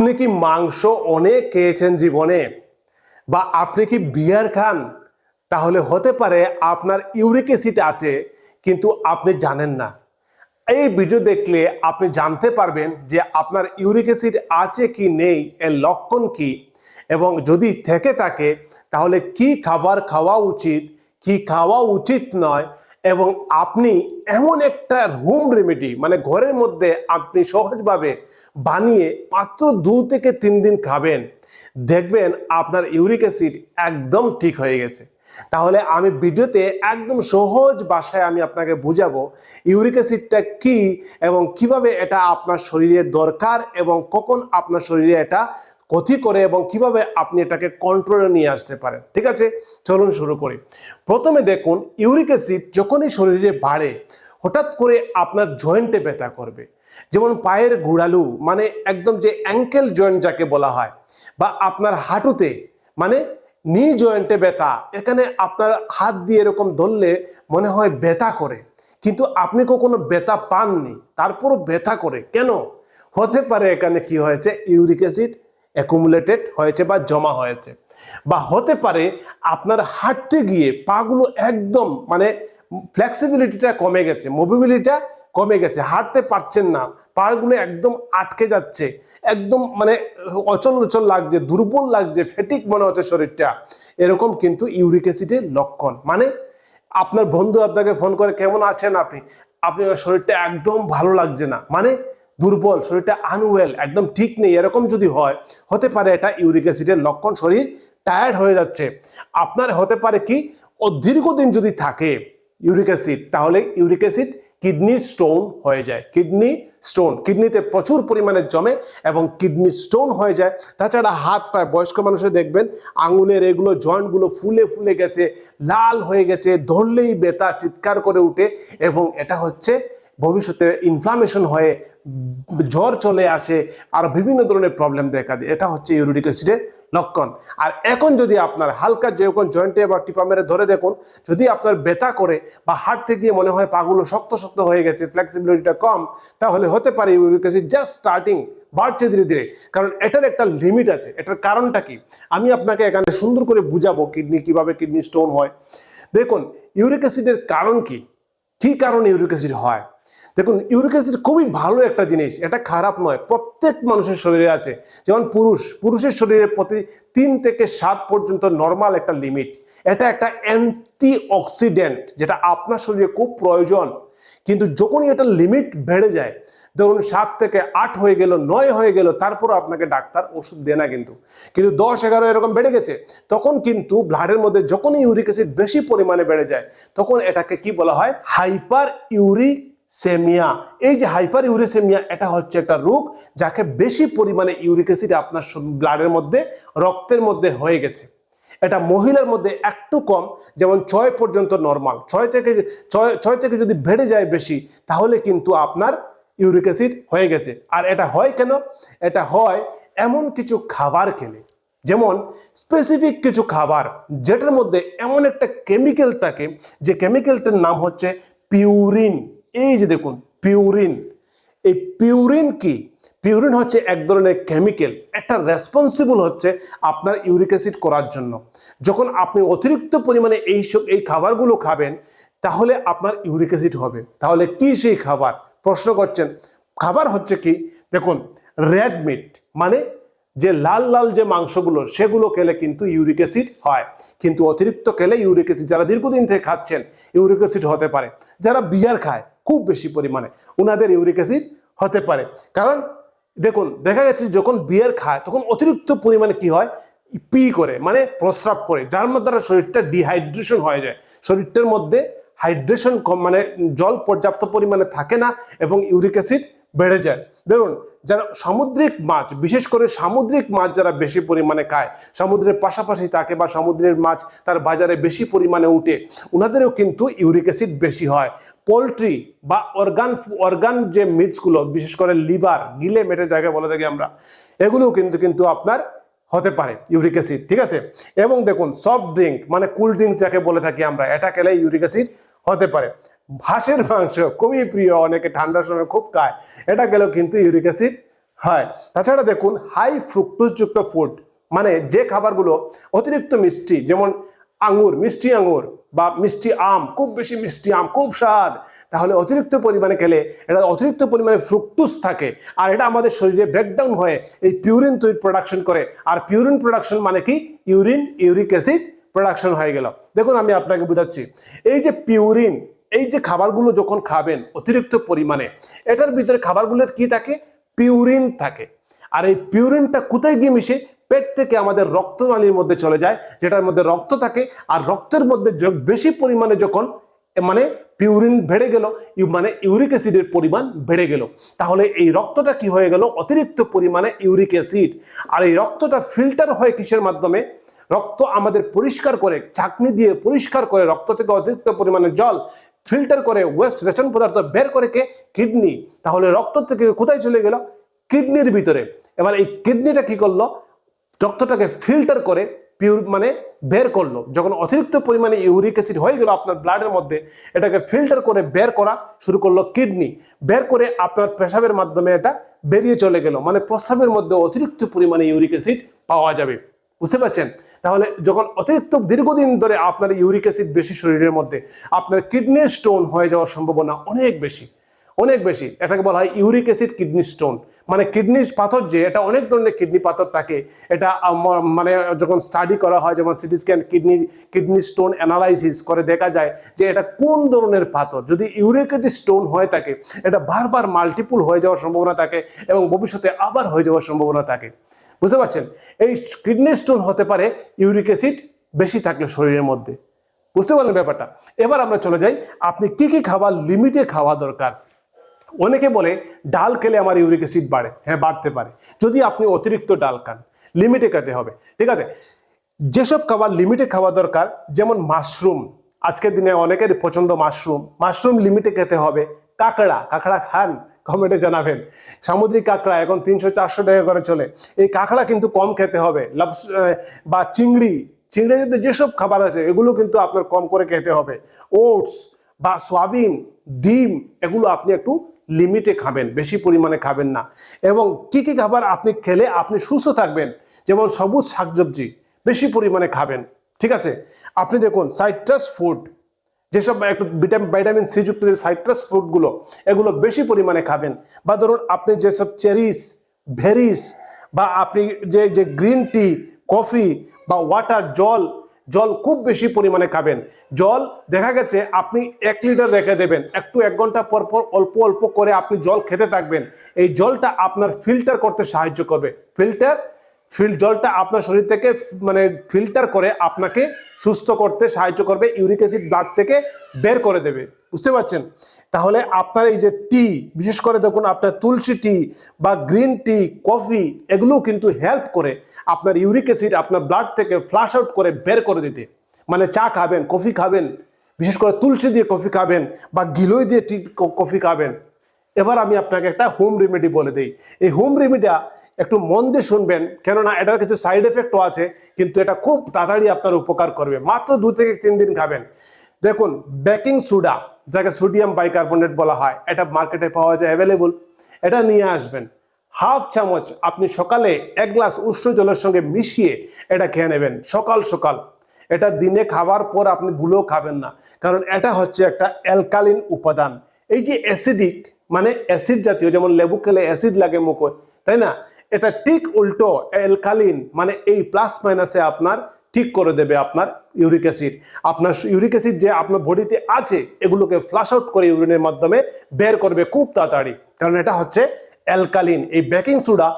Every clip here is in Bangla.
আপনি কি মাংস অনেক খেয়েছেন জীবনে? বা আপনি কি বিয়ার খান? তাহলে হতে পারে আপনার ইউরিক অ্যাসিড আছে, কিন্তু আপনি জানেন না। এই ভিডিও দেখলে আপনি জানতে পারবেন যে আপনার ইউরিক অ্যাসিড আছে কি নেই, এর লক্ষণ কি? এবং যদি থেকে থাকে, তাহলে কি খাবার খাওয়া উচিত, কি খাওয়া উচিত নয় এবং আপনি এমন একটা হোম রেমেডি মানে ঘরের মধ্যে আপনি সহজভাবে বানিয়ে মাত্র দু থেকে তিন দিন খাবেন, দেখবেন আপনার ইউরিক অ্যাসিড একদম ঠিক হয়ে গেছে। তাহলে আমি ভিডিওতে একদম সহজ ভাষায় আমি আপনাকে বুঝাবো ইউরিক অ্যাসিডটা কি এবং কীভাবে এটা আপনার শরীরে দরকার এবং কখন আপনার শরীরে এটা ক্ষতি করে এবং কীভাবে আপনি এটাকে কন্ট্রোলে নিয়ে আসতে পারেন। ঠিক আছে? চলুন শুরু করি। প্রথমে দেখুন ইউরিক অ্যাসিড যখনই শরীরে বাড়ে, হঠাৎ করে আপনার জয়েন্টে ব্যথা করবে। যেমন পায়ের গোড়ালু মানে একদম যে অ্যাঙ্কেল জয়েন্ট যাকে বলা হয়, বা আপনার হাঁটুতে মানে নি জয়েন্টে ব্যথা, এখানে আপনার হাত দিয়ে এরকম ধরলে মনে হয় ব্যথা করে। কিন্তু আপনি কখনো ব্যথা পাননি, তারপরও ব্যথা করে। কেন? হতে পারে এখানে কি হয়েছে? ইউরিক অ্যাসিড অ্যাকুমুলেটেড হয়েছে বা জমা হয়েছে। বা হতে পারে আপনার হাঁটতে গিয়ে পাগুলো একদম মানে ফ্লেক্সিবিলিটিটা কমে গেছে মোবিলিটিটা কমে গেছে, হাঁটতে পারছেন না, পাগুলো একদম আটকে যাচ্ছে, একদম মানে অচল অচল লাগছে, দুর্বল লাগছে ফেটিক মনে হচ্ছে শরীরটা। এরকম কিন্তু ইউরিক অ্যাসিডের লক্ষণ। মানে আপনার বন্ধু আপনাকে ফোন করে, কেমন আছেন আপনি? আপনি শরীরটা একদম ভালো লাগছে না। মানে দুর্বল, শরীরটা আনওয়েল একদম ঠিক নেই, এরকম যদি হয়, হতে পারে এটা ইউরিক অ্যাসিডের লক্ষণ, শরীর টায়ার্ড হয়ে যাচ্ছে। আপনার হতে পারে কি, ও দীর্ঘদিন যদি থাকে ইউরিক অ্যাসিড তাহলে ইউরিক অ্যাসিড কিডনি স্টোন হয়ে যায়। কিডনি স্টোন কিডনিতে প্রচুর পরিমাণে জমে এবং কিডনি স্টোন হয়ে যায়। তাছাড়া হাত পায়ে বয়স্ক মানুষের দেখবেন, আঙুলের এগুলো জয়েন্টগুলো ফুলে ফুলে গেছে, লাল হয়ে গেছে, ধরলেই ব্যথা, চিৎকার করে উঠে এবং এটা হচ্ছে ভবিষ্যতে ইনফ্লামেশন হয়ে জ্বর চলে আসে আর বিভিন্ন ধরনের প্রবলেম দেখা দেয়। এটা হচ্ছে ইউরিক অ্যাসিডের লক্ষণ। আর এখন যদি আপনার হালকা যখন জয়েন্টে বা টিপা মেরে ধরে দেখুন, যদি আপনার ব্যথা করে বা হাঁটতে গিয়ে মনে হয় পাগুলো শক্ত শক্ত হয়ে গেছে ফ্লেক্সিবিলিটিটা কম, তাহলে হতে পারে ইউরিক অ্যাসিড জাস্ট স্টার্টিং বাড়ছে ধীরে ধীরে। কারণ এটার একটা লিমিট আছে। এটার কারণটা কি? আমি আপনাকে এখানে সুন্দর করে বুঝাবো কিডনি কীভাবে কিডনি স্টোন হয়। দেখুন, ইউরিক অ্যাসিডের কারণ কি? কি কারণে ইউরিক অ্যাসিড হয়? দেখুন ইউরিক অ্যাসিড খুবই ভালো একটা জিনিস, এটা খারাপ নয়, প্রত্যেক মানুষের শরীরে আছে। যেমন পুরুষ, পুরুষের শরীরে প্রতি তিন থেকে সাত পর্যন্ত নর্মাল একটা লিমিট এটা একটা অ্যান্টি অক্সিডেন্ট যেটা আপনার শরীরে খুব প্রয়োজন। কিন্তু যখনই এটা লিমিট বেড়ে যায়, ধরুন সাত থেকে আট হয়ে গেল, নয় হয়ে গেল তারপরও আপনাকে ডাক্তার ওষুধ দেয় না কিন্তু। কিন্তু দশ, এগারো এরকম বেড়ে গেছে, তখন কিন্তু ব্লাডের মধ্যে যখনই ইউরিক অ্যাসিড বেশি পরিমাণে বেড়ে যায়, তখন এটাকে কি বলা হয়? Hyperuricemia. এই যে হাইপার ইউরিসেমিয়া এটা হচ্ছে একটা রোগ যাকে বেশি পরিমাণে ইউরিক অ্যাসিড আপনার ব্লাডের মধ্যে, রক্তের মধ্যে হয়ে গেছে। এটা মহিলার মধ্যে একটু কম, যেমন ছয় পর্যন্ত নর্মাল ছয় থেকে ছয় ছয় থেকে যদি বেড়ে যায় বেশি, তাহলে কিন্তু আপনার ইউরিক অ্যাসিড হয়ে গেছে। আর এটা হয় কেন? এটা হয় এমন কিছু খাবার খেলে। যেমন স্পেসিফিক কিছু খাবার, যেটার মধ্যে এমন একটা কেমিক্যাল থাকে, যে কেমিক্যালটার নাম হচ্ছে পিউরিন এই যে দেখুন পিউরিন এই পিউরিন কি? পিউরিন হচ্ছে এক ধরনের কেমিক্যাল একটা রেসপন্সিবল হচ্ছে আপনার ইউরিক অ্যাসিড করার জন্য। যখন আপনি অতিরিক্ত পরিমাণে এই এই খাবারগুলো খাবেন, তাহলে আপনার ইউরিক অ্যাসিড হবে। তাহলে কি সেই খাবার? প্রশ্ন করছেন, খাবার হচ্ছে কি? দেখুন রেড মিট মানে যে লাল লাল যে মাংসগুলো, সেগুলো খেলে কিন্তু ইউরিক অ্যাসিড হয়। কিন্তু অতিরিক্ত খেলে ইউরিক অ্যাসিড যারা দীর্ঘদিন থেকে খাচ্ছেন ইউরিক অ্যাসিড হতে পারে। যারা বিয়ার খায় খুব বেশি পরিমাণে। ওনাদের ইউরিক অ্যাসিড হতে পারে। কারণ, দেখুন, দেখা গেছে যখন বিয়ার খায়, তখন অতিরিক্ত পরিমাণে কি হয়? পি করে মানে প্রস্রাব করে, যার মধ্যে শরীরটা ডিহাইড্রেশন হয়ে যায়। শরীরটার মধ্যে হাইড্রেশন কম মানে জল পর্যাপ্ত পরিমাণে থাকে না এবং ইউরিক অ্যাসিড বেড়ে যায়। দেখুন যারা সামুদ্রিক মাছ, বিশেষ করে সামুদ্রিক মাছ যারা বেশি পরিমাণে খায়, সমুদ্রের পাশাপাশি থাকে বা সমুদ্রের মাছ তার বাজারে বেশি পরিমাণে উঠে ওনাদেরও কিন্তু ইউরিক অ্যাসিড বেশি হয়। পোলট্রি বা অর্গান অর্গান যে মিটসগুলো, বিশেষ করে লিভার, গিলে মেটে জায়গায় বলে থাকি আমরা, এগুলোও কিন্তু কিন্তু আপনার হতে পারে ইউরিক অ্যাসিড, ঠিক আছে? এবং দেখুন সফট ড্রিঙ্ক মানে কুল ড্রিঙ্কস যাকে বলে থাকি আমরা এটা খেলে ইউরিক অ্যাসিড হতে পারে। হাঁসের মাংস খুবই প্রিয়, অনেকে ঠান্ডার সময় খুব খায়। এটা গেলেও কিন্তু ইউরিক অ্যাসিড হয়। তাছাড়া দেখুন হাই ফ্রুক্টোজযুক্ত ফুড মানে যে খাবারগুলো অতিরিক্ত মিষ্টি, যেমন আঙুর, মিষ্টি আঙুর বা মিষ্টি আম, খুব বেশি মিষ্টি আম, খুব স্বাদ, তাহলে অতিরিক্ত পরিমাণে খেলে এটা অতিরিক্ত পরিমাণে ফ্রুক্টোজ থাকে। আর এটা আমাদের শরীরে ব্রেকডাউন হয়ে এই পিউরিন তৈরি প্রোডাকশন করে। আর পিউরিন প্রোডাকশন মানে কি? ইউরিন ইউরিক অ্যাসিড প্রোডাকশন হয়ে গেল। দেখুন, আমি আপনাকে বোঝাচ্ছি। এই যে পিউরিন এই যে খাবারগুলো যখন খাবেন অতিরিক্ত পরিমাণে, এটার ভিতরে খাবারগুলোর কি থাকে? পিউরিন থাকে। আর এই পিউরিনটা কোথায় গিয়ে মিশে? পেট থেকে আমাদের রক্তনালীর মধ্যে চলে যায়, যেটার মধ্যে রক্ত থাকে। আর রক্তের মধ্যে বেশি পরিমাণে যখন মানে পিউরিন বেড়ে গেল মানে ইউরিক অ্যাসিডের পরিমাণ বেড়ে গেল। তাহলে এই রক্তটা কি হয়ে গেল? অতিরিক্ত পরিমাণে ইউরিক অ্যাসিড। আর এই রক্তটা ফিল্টার হয় কিসের মাধ্যমে? রক্ত আমাদের পরিষ্কার করে, চাকনি দিয়ে পরিষ্কার করে, রক্ত থেকে অতিরিক্ত পরিমাণে জল ফিল্টার করে ওয়েস্ট রেশন পদার্থ বের করে কে? কিডনি। তাহলে রক্ত থেকে কোথায় চলে গেল? কিডনির ভিতরে। এবার এই কিডনিটা কি করল? রক্তটাকে ফিল্টার করে পিউর মানে বের করল। যখন অতিরিক্ত পরিমাণে ইউরিক অ্যাসিড হয়ে গেল আপনার ব্লাডের মধ্যে, এটাকে ফিল্টার করে বের করা শুরু করল কিডনি। বের করে আপনার পেশাবের মাধ্যমে এটা বেরিয়ে চলে গেল। মানে প্রস্রাবের মধ্যে অতিরিক্ত পরিমাণে ইউরিক অ্যাসিড পাওয়া যাবে। বুঝতে পারছেন? তাহলে যখন অতিরিক্ত দীর্ঘদিন ধরে আপনার ইউরিক অ্যাসিড বেশি শরীরের মধ্যে, আপনার কিডনি স্টোন হয়ে যাওয়ার সম্ভাবনা অনেক বেশি। অনেক বেশি। এটাকে বলা হয় ইউরিক অ্যাসিড কিডনি স্টোন। মানে কিডনি পাথর যে, এটা অনেক ধরনের কিডনি পাথর থাকে। এটা মানে যখন স্টাডি করা হয়, যেমন CT scan kidney kidney stone analysis করে দেখা যায় যে, এটা কোন ধরনের পাথর? যদি ইউরিক স্টোন হয়ে থাকে, এটা বারবার মাল্টিপুল হয়ে যাওয়ার সম্ভাবনা থাকে এবং ভবিষ্যতে আবার হয়ে যাওয়ার সম্ভাবনা থাকে। বুঝতে পারছেন? এই কিডনি স্টোন হতে পারে ইউরিক অ্যাসিড বেশি থাকলে শরীরের মধ্যে। বুঝতে পারলেন ব্যাপারটা? এবার আমরা চলে যাই, আপনি কি কি খাবার লিমিটে খাওয়া দরকার? অনেকে বলে ডাল খেলে আমার ইউরিক অ্যাসিড বাড়ে। হ্যাঁ বাড়তে পারে। যদি আপনি অতিরিক্ত ডাল খান লিমিটে খেতে হবে। ঠিক আছে? যেসব খাবার লিমিটে খাওয়া দরকার, যেমন মাশরুম আজকের দিনে অনেকের পছন্দ মাশরুম মাশরুম লিমিটে খেতে হবে। কাঁকড়া কাঁকড়া খান কমেন্টে জানাবেন। সামুদ্রিক কাঁকড়া, এখন তিনশো, চারশো টাকা করে চলে। এই কাঁকড়া কিন্তু কম খেতে হবে। লাভ বা চিংড়ি চিংড়ি, চিংড়িতে যেসব খাবার আছে, এগুলো কিন্তু আপনার কম করে খেতে হবে। ওটস বা সয়াবিন, ডিম, এগুলো আপনি একটু লিমিটে খাবেন, বেশি পরিমাণে খাবেন না। এবং কি কি খাবার আপনি খেলে আপনি সুস্থ থাকবেন, যেমন সবুজ শাকসবজি, বেশি পরিমাণে খাবেন, ঠিক আছে? আপনি দেখুন সাইট্রাস ফুড যেসব একটু ভিটামিন সি যুক্ত যে সাইট্রাস ফ্রুটগুলো এগুলো বেশি পরিমাণে খাবেন। বা ধরুন, আপনি যেসব চেরিস ভেরিস বা আপনি যে যে গ্রিন টি কফি বা ওয়াটার জল জল খুব বেশি পরিমাণে খাবেন। জল, দেখা গেছে আপনি এক লিটার রেখে দেবেন। একটু এক ঘণ্টা পর পর অল্প অল্প করে আপনি জল খেতে থাকবেন। এই জলটা আপনার ফিল্টার করতে সাহায্য করবে। ফিল্টার ফিল জলটা আপনার শরীর থেকে মানে ফিল্টার করে আপনাকে সুস্থ করতে সাহায্য করবে ইউরিক অ্যাসিড ব্লাড থেকে বের করে দেবে। বুঝতে পারছেন? তাহলে আপনার এই যে টি বিশেষ করে দেখুন আপনার তুলসী টি বা গ্রিন টি কফি এগুলো কিন্তু হেল্প করে আপনার ইউরিক অ্যাসিড আপনার ব্লাড থেকে ফ্লাশ আউট করে বের করে দিতে। মানে চা খাবেন কফি খাবেন, বিশেষ করে তুলসী দিয়ে কফি খাবেন বা গিলোই দিয়ে টি কফি খাবেন। এবার আমি আপনাকে একটা হোম রেমেডি বলে দিই। এই হোম রেমেডিটা একটু মন দিয়ে শুনবেন, কেননা এটার কিছু সাইড এফেক্টও আছে, কিন্তু এটা খুব তাড়াতাড়ি আপনার উপকার করবে। মাত্র দু থেকে তিন দিন খাবেন। দেখুন বেকিং সোডা যাকে সোডিয়াম বাইকার্বনেট বলা হয়, এটা মার্কেটে পাওয়া যায় অ্যাভেলেবল এটা নিয়ে আসবেন। হাফ চামচ আপনি সকালে এক গ্লাস উষ্ণ জলের সঙ্গে মিশিয়ে এটা খেয়ে নেবেন, সকাল সকাল। এটা দিনে খাবার পর আপনি ভুলেও খাবেন না, কারণ এটা হচ্ছে একটা অ্যালকালিন উপাদান। এই যে অ্যাসিডিক মানে অ্যাসিড জাতীয়, যেমন লেবু খেলে অ্যাসিড লাগে মুখে তাই না? এটা ঠিক উল্টো অ্যালকালিন মানে এই প্লাস মাইনাসে আপনার ঠিক করে দেবে আপনার ইউরিক অ্যাসিড আপনার ইউরিক অ্যাসিড যে আপনার বডিতে আছে, এগুলোকে ফ্লাশ আউট করে ইউরিনের মাধ্যমে বের করবে খুব তাড়াতাড়ি। কারণ এটা হচ্ছে অ্যালকালিন এই baking soda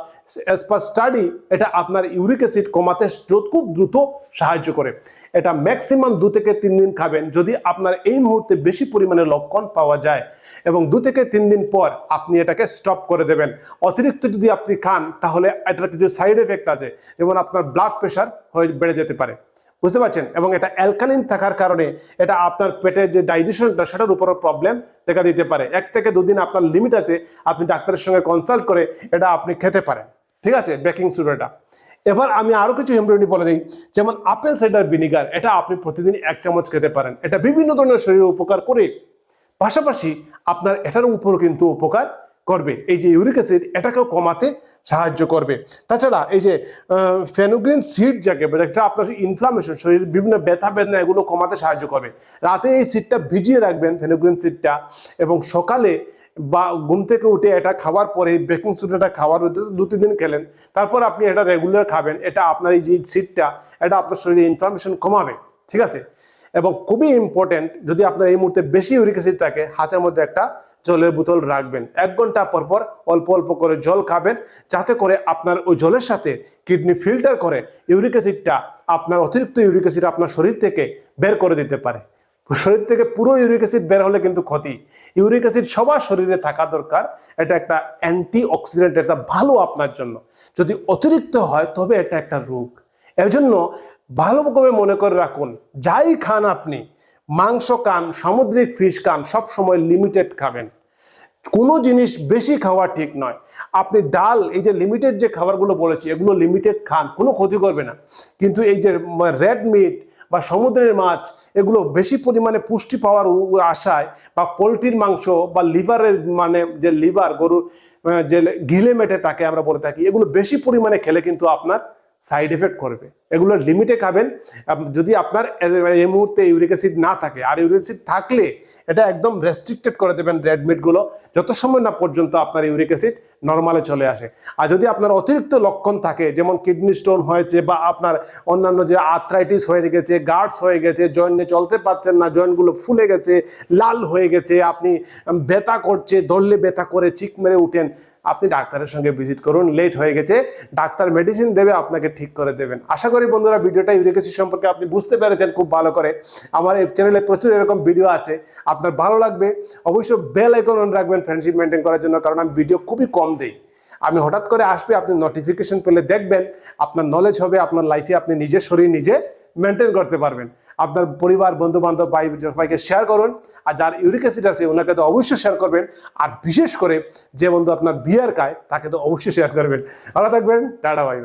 as per study এটা আপনার ইউরিক অ্যাসিড কমাতে খুব দ্রুত সাহায্য করে। এটা ম্যাক্সিমাম দু থেকে তিন দিন খাবেন। যদি আপনার এই মুহূর্তে বেশি পরিমাণে লক্ষণ পাওয়া যায় এবং দু থেকে তিন দিন পর আপনি এটাকে স্টপ করে দেবেন। অতিরিক্ত যদি আপনি খান, তাহলে এটার কিছু সাইড এফেক্ট আছে। যেমন আপনার ব্লাড প্রেশার হয়ে বেড়ে যেতে পারে। বুঝতে পারছেন? এবং এটা অ্যালকালিন থাকার কারণে এটা আপনার পেটের যে ডাইজেশনটা সেটার উপরও প্রবলেম দেখা দিতে পারে। এক থেকে দুদিন আপনার লিমিট আছে, আপনি ডাক্তারের সঙ্গে কনসাল্ট করে এটা আপনি খেতে পারেন। ঠিক আছে? বেকিং সোডাটা এবার আমি আরও কিছু হেমরেডি বলে দিই। যেমন আপেল সাইডার ভিনিগার এটা আপনি প্রতিদিন এক চামচ খেতে পারেন। এটা বিভিন্ন ধরনের শরীরে উপকার করে। পাশাপাশি আপনার এটার উপরও কিন্তু উপকার করবে। এই যে ইউরিক অ্যাসিড এটাকেও কমাতে সাহায্য করবে। তাছাড়া এই যে ফেনোগ্রিন সিড যাকে এটা আপনার ইনফ্লামেশন শরীরের বিভিন্ন ব্যথা বেদনা এগুলো কমাতে সাহায্য করবে। রাতে এই সিডটা ভিজিয়ে রাখবেন, ফেনোগ্রিন সিডটা, এবং সকালে বা ঘুম থেকে উঠে এটা খাওয়ার পরে, বেকিং সোডাটা খাওয়ার দু তিন দিন খেলেন। তারপর আপনি এটা রেগুলার খাবেন, এটা আপনার এই যে সিডটা, এটা আপনার শরীরে ইনফ্লামেশন কমাবে, ঠিক আছে? এবং খুবই ইম্পর্টেন্ট যদি আপনার এই মুহূর্তে বেশি ইউরিক অ্যাসিড থাকে, হাতের মধ্যে একটা জলের বোতল রাখবেন। এক ঘণ্টা পর পর অল্প অল্প করে জল খাবেন, যাতে করে আপনার ওই জলের সাথে কিডনি ফিল্টার করে ইউরিক অ্যাসিডটা আপনার অতিরিক্ত ইউরিক অ্যাসিড আপনার শরীর থেকে বের করে দিতে পারে। শরীর থেকে পুরো ইউরিক অ্যাসিড বের হলে কিন্তু ক্ষতি। ইউরিক অ্যাসিড সবার শরীরে থাকা দরকার। এটা একটা অ্যান্টি অক্সিডেন্ট এটা ভালো আপনার জন্য। যদি অতিরিক্ত হয়, তবে এটা একটা রোগ। এর জন্য ভালোভাবে মনে করে রাখুন, যাই খান আপনি মাংস খান, সামুদ্রিক ফিশ খান, সব সময় লিমিটেড খাবেন। কোনো জিনিস বেশি খাওয়া ঠিক নয়। আপনি ডাল, এই যে লিমিটেড যে খাবারগুলো বলেছি, এগুলো লিমিটেড খান, কোনো ক্ষতি করবে না। কিন্তু এই যে রেড মিট বা সমুদ্রের মাছ, এগুলো বেশি পরিমাণে পুষ্টি পাওয়ার আশায় বা পোলট্রির মাংস বা লিভারের মানে যে লিভার, গরু যে গিলে মেটে তাকে আমরা বলে থাকি, এগুলো বেশি পরিমাণে খেলে কিন্তু আপনার সাইড এফেক্ট করবে। এগুলো লিমিটে খাবেন। যদি আপনার এই মুহূর্তে ইউরিক অ্যাসিড না থাকে, আর ইউরিক অ্যাসিড থাকলে এটা একদম রেস্ট্রিক্টেড করে দেবেন রেড মিটগুলো যত সময় না পর্যন্ত আপনার ইউরিক অ্যাসিড নর্মালে চলে আসে। আর যদি আপনার অতিরিক্ত লক্ষণ থাকে, যেমন কিডনি স্টোন হয়েছে বা আপনার অন্যান্য যে আর্থ্রাইটিস হয়ে গেছে গার্ডস হয়ে গেছে জয়েন্ট চলতে পারছেন না জয়েন্টগুলো ফুলে গেছে, লাল হয়ে গেছে, আপনি ব্যথা করছে, ধরলে ব্যথা করে, চিক মেরে উঠেন আপনি ডাক্তারের সঙ্গে ভিজিট করুন লেট হয়ে গেছে, ডাক্তার মেডিসিন দেবে, আপনাকে ঠিক করে দেবেন। আশা করি বন্ধুরা ভিডিওটা ইউরিক অ্যাসিড সম্পর্কে আপনি বুঝতে পেরেছেন খুব ভালো করে। আমার এই চ্যানেলে প্রচুর এরকম ভিডিও আছে, আপনার ভালো লাগবে। অবশ্যই বেল আইকন অন রাখবেন ফ্রেন্ডশিপ মেনটেন করার জন্য, কারণ আমি ভিডিও খুবই কম দিই। আমি হঠাৎ করে আসবে, আপনি নোটিফিকেশন পেলে দেখবেন, আপনার নলেজ হবে, আপনার লাইফে আপনি নিজের শরীর নিজে মেনটেন করতে পারবেন। আপনার পরিবার বন্ধু বান্ধব ভাই, সবাইকে শেয়ার করুন। আর যার ইউরিক অ্যাসিড আছে ওনাকে তো অবশ্যই শেয়ার করবেন। আর বিশেষ করে যে বন্ধু আপনার বিয়ার খায়, তাকে তো অবশ্যই শেয়ার করবেন। ভালো থাকবেন, টাটা বাই